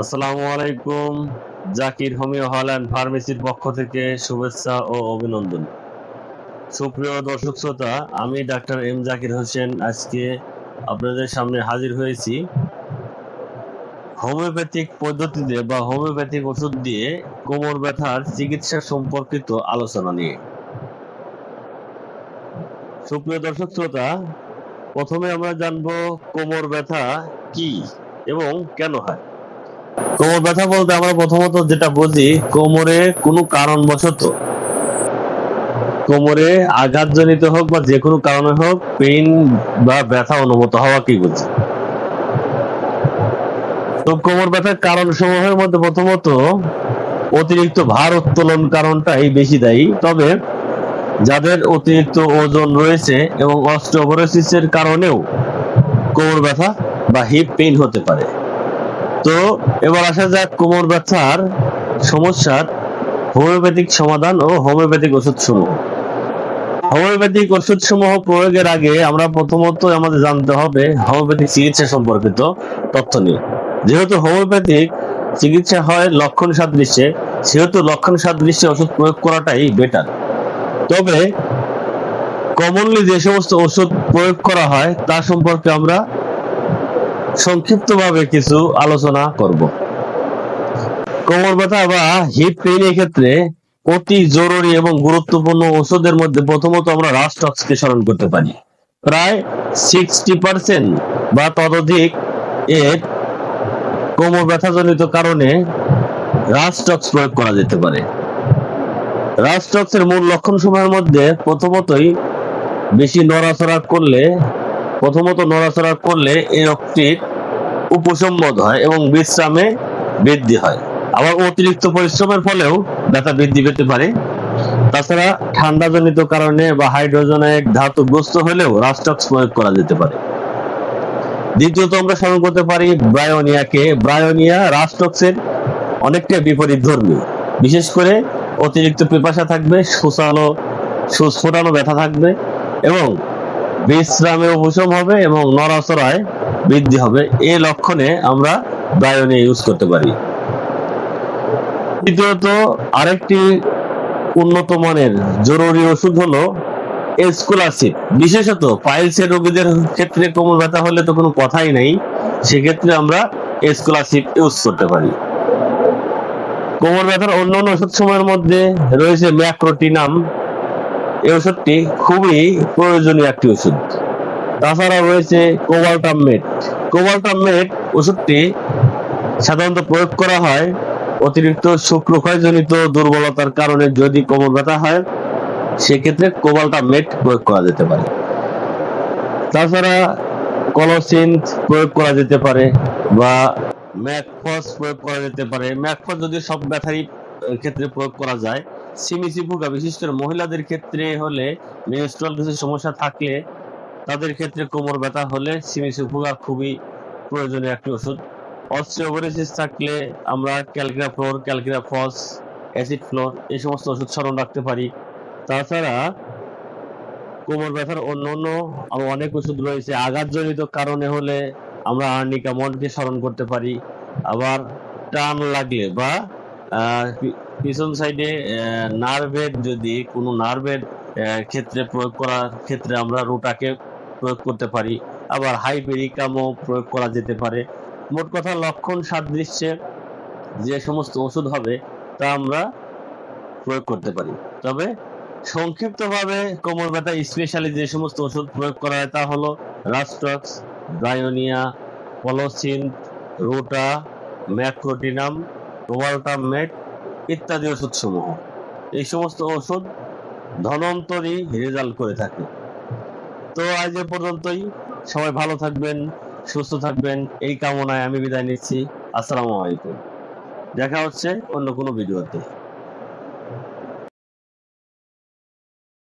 আসসালামু আলাইকুম। Zakir homeo hall and ফার্মেসির পক্ষ থেকে শুভেচ্ছা ও অভিনন্দন। সুপ্রিয় দর্শক শ্রোতা, আমি ডাক্তার এম জাকির হোসেন। আজকে আপনাদের সামনে হাজির হয়েছি। হোমিওপ্যাথিক পদ্ধতিতে বা হোমিওপ্যাথিক ওষুধ দিয়ে কোমর ব্যথার চিকিৎসা সম্পর্কিত আলোচনা নিয়ে। সুপ্রিয় দর্শক শ্রোতা, প্রথমে আমরা জানব কোমর ব্যথা কি এবং কেন হয়। কোমর ব্যথা বলতে আমরা প্রথমত যেটা বুঝি, কোমরে কোনো কারণবশত। কোমরে আঘাতজনিত হোক বা যে কোনো কারণে হোক পেইন বা ব্যথা অনুভূত হওয়া কি বুঝি? তো কোমর ব্যথার কারণ সমূহের মধ্যে প্রথমত অতিরিক্ত ভার উত্তোলন কারণটাই বেশি দায়ী। তবে যাদের অতিরিক্ত ওজন রয়েছে এবং অস্টিওপোরোসিসের কারণেও কোমর ব্যথা বা হিপ পেইন হতে পারে। তো এবার আসা যাক কোমর ব্যথার সমস্যার হোমিওপ্যাথিক সমাধান ও হোমিওপ্যাথিক ওষুধ সমূহ হোমিওপ্যাথিক ওষুধ সমূহ প্রয়োগের আগে আমরা প্রথমত আমাদের জানতে হবে হোমিওপ্যাথিক চিকিৎসা সম্পর্কিত তথ্য নিয়ে। যেহেতু হোমিওপ্যাথিক চিকিৎসা হয় লক্ষণ সাদৃশ্যে, সেহেতু লক্ষণ সাদৃশ্যে ওষুধ প্রয়োগ করাটাই বেটার তবে কমনলি যে সমস্ত ওষুধ প্রয়োগ করা হয়, তা সম্পর্কে আমরা সংক্ষিপ্তভাবে কিছু আলোচনা করব। কোমর ব্যথা বা হিপ পেইন এর ক্ষেত্রে অতি জরুরি এবং গুরুত্বপূর্ণ ওষুধের মধ্যে প্রথমত আমরা রাস্টক্সকে স্মরণ করতে পারি। প্রায় সিক্সটি পার্সেন্ট বা ততোধিক এর কোমর ব্যথাজনিত কারণে রাস্টক্স প্রয়োগ করা যেতে পারে। রাস্টক্সের মূল লক্ষণ সময়ের মধ্যে প্রথমতই বেশি নড়াচড়া করলে প্রথমত নড়াচড়া করলে এই রোগটির উপশমবোধ হয় এবং বিশ্রামে বৃদ্ধি হয়। আবার অতিরিক্ত পরিশ্রমের ফলেও ব্যথা বৃদ্ধি পেতে পারে। তাছাড়া ঠান্ডাজনিত কারণে বা হাইড্রোজেনিক ধাতুগ্রস্ত হলেও রাস্টক্স প্রয়োগ করা যেতে পারে। দ্বিতীয়ত আমরা স্মরণ করতে পারি ব্রায়োনিয়াকে। ব্রায়োনিয়া রাস্টক্সের অনেকটা বিপরীত ধর্মী। বিশেষ করে অতিরিক্ত পিপাসা থাকবে সুসালো সুস্ফোটানো ব্যথা থাকবে এবং বিশ্রামে উপশম হবে এবং নড়াচড়ায় বৃদ্ধি হবে। এই লক্ষণে আমরা ব্রায়োনিয়া ইউজ করতে পারি। তৃতীয়ত আরেকটি উন্নত মানের জরুরি ওষুধ হলো এসকুলাসিড। বিশেষত পাইলসের রোগীদের ক্ষেত্রে কোমর ব্যথা হলে তো কোনো কথাই নেই। সেক্ষেত্রে আমরা এসকুলাসিড ইউজ করতে পারি। কোমর ব্যথার অন্যান্য ওষুধ সময়ের মধ্যে রয়েছে ম্যাক্রোটিনাম। এই ওষুধটি খুবই প্রয়োজনীয় একটি ওষুধ। তাছাড়া রয়েছে কোবাল্টামেট কোবাল্টামেট ওষুধটি সাধারণত প্রয়োগ করা হয় অতিরিক্ত শুক্রক্ষয়জনিত দুর্বলতার কারণে যদি কোমর ব্যথা হয়, সেক্ষেত্রে কোবাল্টামেট প্রয়োগ করা যেতে পারে। তাছাড়া কলোসিন প্রয়োগ করা যেতে পারে বা ম্যাকফস প্রয়োগ করা যেতে পারে। ম্যাকফস যদি সব ব্যথারই ক্ষেত্রে প্রয়োগ করা যায় সিমিসি ফুকা বিশেষ করে মহিলাদের ক্ষেত্রে হলে মেনস্ট্রুয়াল কিছু সমস্যা থাকলে তাদের ক্ষেত্রে কোমর ব্যথা হলে সিমিসি ফুকা খুবই প্রয়োজনীয় একটি ওষুধ। অস্ট্রিওপোরোসিস থাকলে আমরা ক্যালক্রাফ্লোর ক্যালক্রাফস অ্যাসিড ফ্লোর এই সমস্ত ওষুধ স্মরণ রাখতে পারি। তাছাড়া কোমর ব্যথার অন্য অন্য আরও অনেক ওষুধ রয়েছে। আঘাতজনিত কারণে হলে আমরা আর্নিকা মনকে স্মরণ করতে পারি। আবার টান লাগলে বা পিছন সাইডে নার্ভের যদি কোনো নার্ভের ক্ষেত্রে প্রয়োগ করার ক্ষেত্রে আমরা রোটাকে প্রয়োগ করতে পারি। আবার হাইপেরিকামও প্রয়োগ করা যেতে পারে। মোট কথা লক্ষণ সাদৃশ্যে যে সমস্ত ওষুধ হবে তা আমরা প্রয়োগ করতে পারি। তবে সংক্ষিপ্তভাবে কোমর ব্যথা স্পেশালি যে সমস্ত ওষুধ প্রয়োগ করা হয় তা হলো রাস্টক্স ব্রায়োনিয়া, পলোসিন, রোটা ম্যাক্রোটিনাম কোবাল্টামেট ইত্যাদি ওষুধ সমূহ এই সমস্ত ওষুধ ধনন্তরই রেজাল্ট করে থাকে। তো আজ এ পর্যন্তই। সবাই ভালো থাকবেন, সুস্থ থাকবেন। এই কামনায় আমি বিদায় নিচ্ছি। আসসালামু আলাইকুম। দেখা হচ্ছে অন্য কোনো ভিডিওতে।